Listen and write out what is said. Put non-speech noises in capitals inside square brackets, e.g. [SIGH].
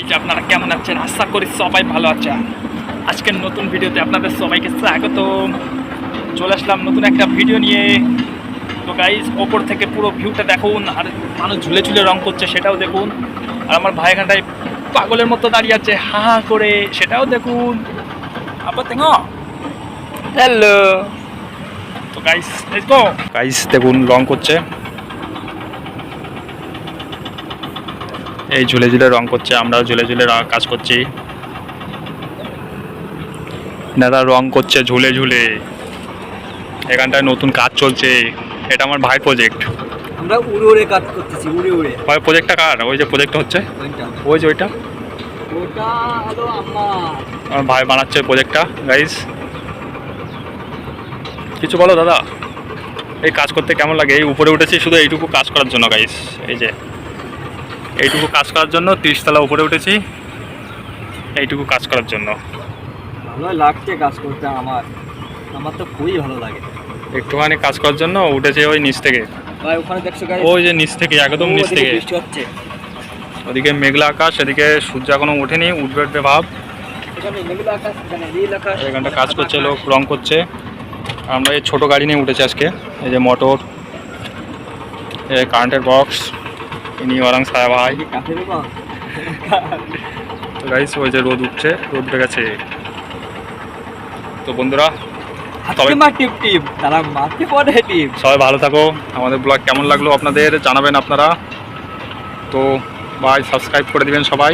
এই যে আপনারা কেমন আছেন? আশা করি সবাই ভালো আছেন। আজকের নতুন ভিডিওতে আপনাদের সবাইকে স্বাগত চলে আসলাম নতুন একটা ভিডিও নিয়ে। তো গাইজ ওপর থেকে পুরো ভিউটা দেখুন, আর মানুষ ঝুলে ঝুলে রং করছে, সেটাও দেখুন। আর আমার ভাই এখানটায় পাগলের মতো দাঁড়িয়ে আছে, হা হা করে, সেটাও দেখুন। আবার দেখো। হ্যালো তো গাইস গাইস দেখুন, রং করছে। এই ঝুলে ঝুলে রং করছে আমরাও ঝুলে ঝুলে কাজ করছি। দাদা রং করছে ঝুলে ঝুলে। এখানটায় নতুন কাজ চলছে। এটা আমার ভাই প্রজেক্ট আমরা উড়ে উড়ে কাজ করতেছি উড়ে উড়ে। ভাই প্রজেক্টটা কার? ওই যে হচ্ছে? ওই যে ওইটা? ওটা হলো আমার আমার ভাই বানাচ্ছে প্রজেক্টটা গাইস কিছু বলো দাদা? এই কাজ করতে কেমন লাগে? এই উপরে উঠেছি শুধু এইটুকু কাজ করার জন্য গাইস এই যে। এইটুকু কাজ করার জন্য তিরিশতলা উপরে উঠেছি। এইটুকু কাজ করার জন্য। ভালো লাগছে কাজ করতে আমার। আমার তো খুবই ভালো লাগে। একটুখানি কাজ করার জন্য উঠেছে ওই নিচ থেকে। ভাই ওখানে দেখছ ওই যে নিচ থেকে একদম নিচ থেকে। বৃষ্টি হচ্ছে। ওদিকে মেঘলা আকাশ এদিকে সূর্য এখনও ওঠেনি উঠবে উঠবে ভাব। এখানটা কাজ করছে লোক রং করছে। আমরা এই ছোটো গাড়ি নিয়ে উঠেছি আজকে। এই যে মোটর এই কারেন্টের বক্স ইনি ওরাং ছায়া ভাই। [LAUGHS] তো গাইস ওই যে রোদ উঠছে রোদ উঠে গেছে তো বন্ধুরা সবাই ভালো থাকো। আমাদের ব্লগ কেমন লাগল আপনাদের জানাবেন আপনারা। তো ভাই সাবস্ক্রাইব করে দিবেন সবাই।